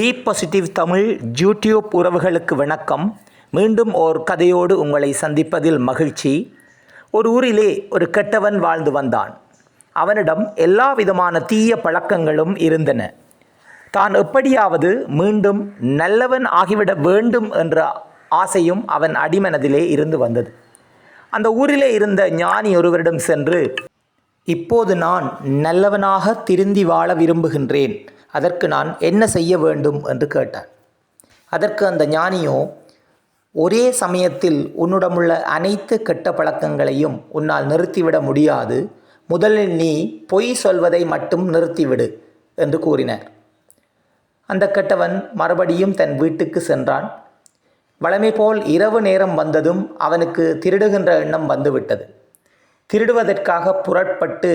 Positive Tamil YouTube உறவுகளுக்கு வணக்கம். மீண்டும் ஓர் கதையோடு உங்களை சந்திப்பதில் மகிழ்ச்சி. ஒரு ஊரிலே ஒரு கெட்டவன் வாழ்ந்து வந்தான். அவனிடம் எல்லா விதமான தீய பழக்கங்களும் இருந்தன. தான் எப்படியாவது மீண்டும் நல்லவன் ஆகிவிட வேண்டும் என்ற ஆசையும் அவன் அடிமனதிலே இருந்து வந்தது. அந்த ஊரிலே இருந்த ஞானி ஒருவரிடம் சென்று இப்போது நான் நல்லவனாக திருந்தி வாழ விரும்புகின்றேன். அதற்கு நான் என்ன செய்ய வேண்டும் என்று கேட்டார். அதற்கு அந்த ஞானியோ ஒரே சமயத்தில் உன்னிடமுள்ள அனைத்து கெட்ட பழக்கங்களையும் உன்னால் நிறுத்திவிட முடியாது. முதலில் நீ பொய் சொல்வதை மட்டும் நிறுத்திவிடு என்று கூறினார். அந்த கெட்டவன் மறுபடியும் தன் வீட்டுக்கு சென்றான். வழமை போல் இரவு நேரம் வந்ததும் அவனுக்கு திருடுகின்ற எண்ணம் வந்துவிட்டது. திருடுவதற்காக புறப்பட்டு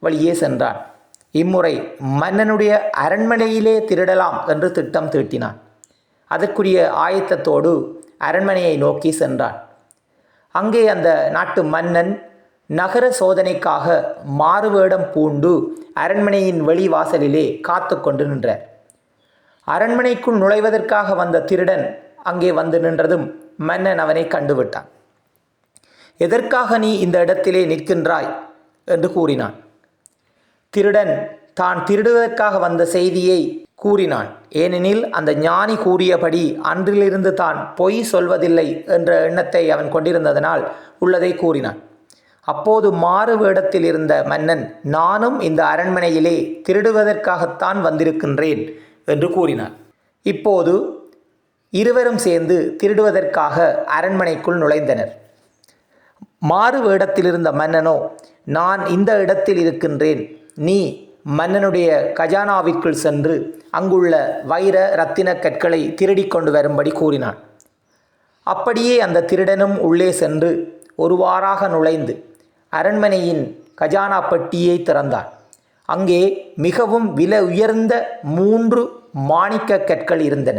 வழியே சென்றான். இம்முறை மன்னனுடைய அரண்மனையிலே திருடலாம் என்று திட்டம் தீட்டினான். அதற்குரிய ஆயத்தத்தோடு அரண்மனையை நோக்கி சென்றான். அங்கே அந்த நாட்டு மன்னன் நகர சோதனைக்காக மாறுவேடம் பூண்டு அரண்மனையின் வெளிவாசலிலே காத்து கொண்டு நின்றார். அரண்மனைக்குள் நுழைவதற்காக வந்த திருடன் அங்கே வந்து நின்றதும் மன்னன் அவனை கண்டுவிட்டான். எதற்காக நீ இந்த இடத்திலே நிற்கின்றாய்? என்று கூறினான். திருடன் தான் திருடுவதற்காக வந்த செய்தியை கூறினான். ஏனெனில் அந்த ஞானி கூறியபடி அன்றிலிருந்து தான் பொய் சொல்வதில்லை என்ற எண்ணத்தை அவன் கொண்டிருந்ததனால் உள்ளதை கூறினான். அப்போது மாறு வேடத்தில் இருந்த மன்னன் நானும் இந்த அரண்மனையிலே திருடுவதற்காகத்தான் வந்திருக்கின்றேன் என்று கூறினான். இப்போது இருவரும் சேர்ந்து திருடுவதற்காக அரண்மனைக்குள் நுழைந்தனர். மாறு வேடத்தில் இருந்த மன்னனோ நான் இந்த இடத்தில் இருக்கின்றேன். நீ மன்னனுடைய கஜானாவிற்குள் சென்று அங்குள்ள வைர இரத்தின கற்களை திருடி கொண்டு வரும்படி கூறினான். அப்படியே அந்த திருடனும் உள்ளே சென்று ஒருவாறாக நுழைந்து அரண்மனையின் கஜானா பெட்டியை திறந்தான். அங்கே மிகவும் விலை உயர்ந்த மூன்று மாணிக்க கற்கள் இருந்தன.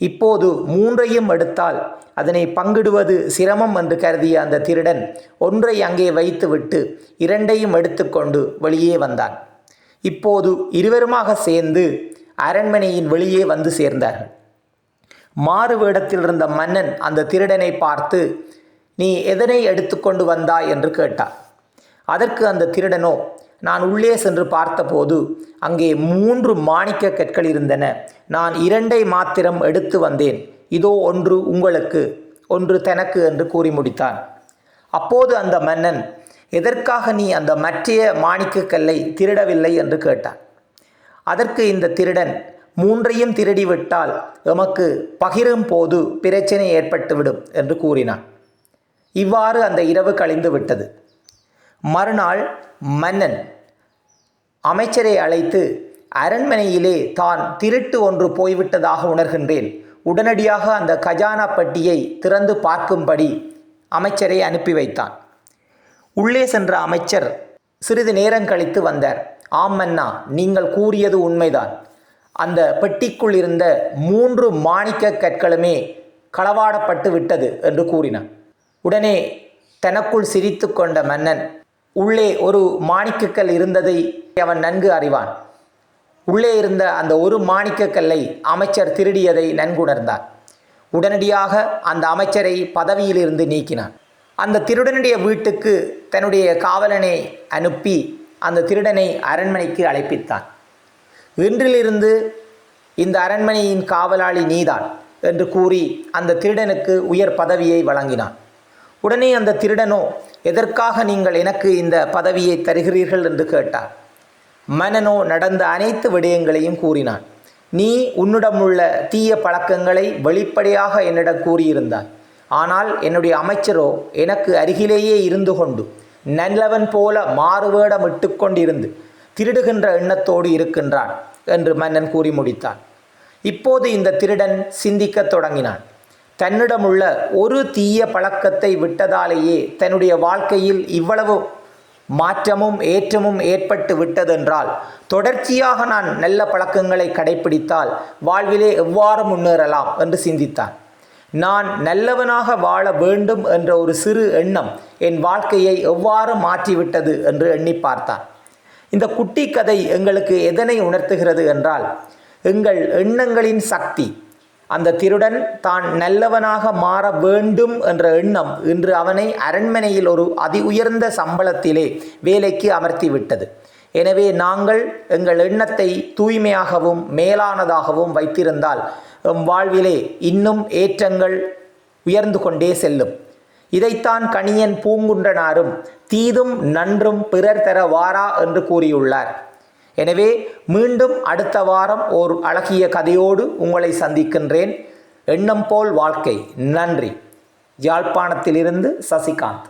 இப்போது மூன்றையும் எடுத்தால் அதனை பங்கிடுவது சிரமம் என்று கருதிய அந்த திருடன் ஒன்றை அங்கே வைத்துவிட்டு இரண்டையும் எடுத்துக்கொண்டு வெளியே வந்தான். இப்போது இருவருமாக சேர்ந்து அரண்மனையின் வெளியே வந்து சேர்ந்தார்கள். மாறு வேடத்தில் இருந்த மன்னன் அந்த திருடனை பார்த்து நீ எதனை எடுத்துக்கொண்டு வந்தாய்? என்று கேட்டார் அதற்கு அந்த திருடனோ நான் உள்ளே சென்று பார்த்தபோது அங்கே மூன்று மாணிக்க கற்கள் இருந்தன. நான் இரண்டை மாத்திரம் எடுத்து வந்தேன். இதோ ஒன்று உங்களுக்கு ஒன்று தனக்கு என்று கூறி முடித்தான். அப்போது அந்த மன்னன் எதற்காக நீ அந்த மற்றைய மாணிக்கக்கல்லை திருடவில்லை? என்று கேட்டான். அதற்கு இந்த திருடன் மூன்றையும் திருடிவிட்டால் எமக்கு பகிரும் போது பிரச்சனை ஏற்பட்டுவிடும் என்று கூறினான். இவ்வாறு அந்த இரவு கழிந்து விட்டது மறுநாள் மன்னன் அமைச்சரை அழைத்து அரண்மனையிலே தான் திருட்டு ஒன்று போய்விட்டதாக உணர்கின்றேன். உடனடியாக அந்த கஜானா பட்டியை திறந்து பார்க்கும்படி அமைச்சரை அனுப்பி வைத்தான். உள்ளே சென்ற அமைச்சர் சிறிது நேரம் கழித்து வந்தார். ஆம் மன்னா நீங்கள் கூறியது உண்மைதான். அந்த பெட்டிக்குள் இருந்த மூன்று மாணிக்க கற்களுமே களவாடப்பட்டு விட்டது என்று கூறினான். உடனே தனக்குள் சிரித்து கொண்ட மன்னன் உள்ளே ஒரு மாணிக்கக்கல் இருந்ததை அவன் நன்கு அறிவான். உள்ளே இருந்த அந்த ஒரு மாணிக்கக்கல்லை அமைச்சர் திருடியதை நன்குணர்ந்தார் உடனடியாக அந்த அமைச்சரை பதவியிலிருந்து நீக்கினான். அந்த திருடனுடைய வீட்டுக்கு தன்னுடைய காவலனை அனுப்பி அந்த திருடனை அரண்மனைக்கு அழைப்பித்தான். இன்றிலிருந்து இந்த அரண்மனையின் காவலாளி நீதான் என்று கூறி அந்த திருடனுக்கு உயர் பதவியை வழங்கினான். உடனே அந்த திருடனோ எதற்காக நீங்கள் எனக்கு இந்த பதவியை தருகிறீர்கள்? என்று கேட்டார். மன்னனோ நடந்த அனைத்து விடயங்களையும் கூறினான். நீ உன்னிடமுள்ள தீய பழக்கங்களை வெளிப்படையாக என்னிடம் கூறியிருந்தாய். ஆனால் என்னுடைய அமைச்சரோ எனக்கு அருகிலேயே இருந்து கொண்டு நல்லவன் போல மாறுவேடம் இட்டு கொண்டிருந்து திருடுகின்ற எண்ணத்தோடு இருக்கின்றான் என்று மன்னன் கூறி முடித்தான். இப்போது இந்த திருடன் சிந்திக்கத் தொடங்கினான். தன்னிடமுள்ள ஒரு தீய பழக்கத்தை விட்டதாலேயே தன்னுடைய வாழ்க்கையில் இவ்வளவு மாற்றமும் ஏற்றமும் ஏற்பட்டு விட்டதென்றால் தொடர்ச்சியாக நான் நல்ல பழக்கங்களை கடைபிடித்தால் வாழ்விலே எவ்வாறு முன்னேறலாம் என்று சிந்தித்தான். நான் நல்லவனாக வாழ வேண்டும் என்ற ஒரு சிறு எண்ணம் என் வாழ்க்கையை எவ்வாறு மாற்றிவிட்டது என்று எண்ணி பார்த்தான். இந்த குட்டி கதை எங்களுக்கு எதனை உணர்த்துகிறது என்றால் எங்கள் எண்ணங்களின் சக்தி அந்த திருடன் தான் நல்லவனாக மாற வேண்டும் என்ற எண்ணம் இன்று அவனை அரண்மனையில் ஒரு அதி உயர்ந்த சம்பளத்திலே வேலைக்கு அமர்த்தி விட்டது. எனவே நாங்கள் எங்கள் எண்ணத்தை தூய்மையாகவும் மேலானதாகவும் வைத்திருந்தால் எம் வாழ்விலே இன்னும் ஏற்றங்கள் உயர்ந்து கொண்டே செல்லும். இதைத்தான் கணியன் பூங்குன்றனாரும் தீதும் நன்றும் பிறர் தர வாரா என்று கூறியுள்ளார். எனவே மீண்டும் அடுத்த வாரம் ஓர் அழகிய கதையோடு உங்களை சந்திக்கின்றேன். எண்ணம் போல் வாழ்க்கை. நன்றி. யாழ்ப்பாணத்திலிருந்து சசிகாந்த்.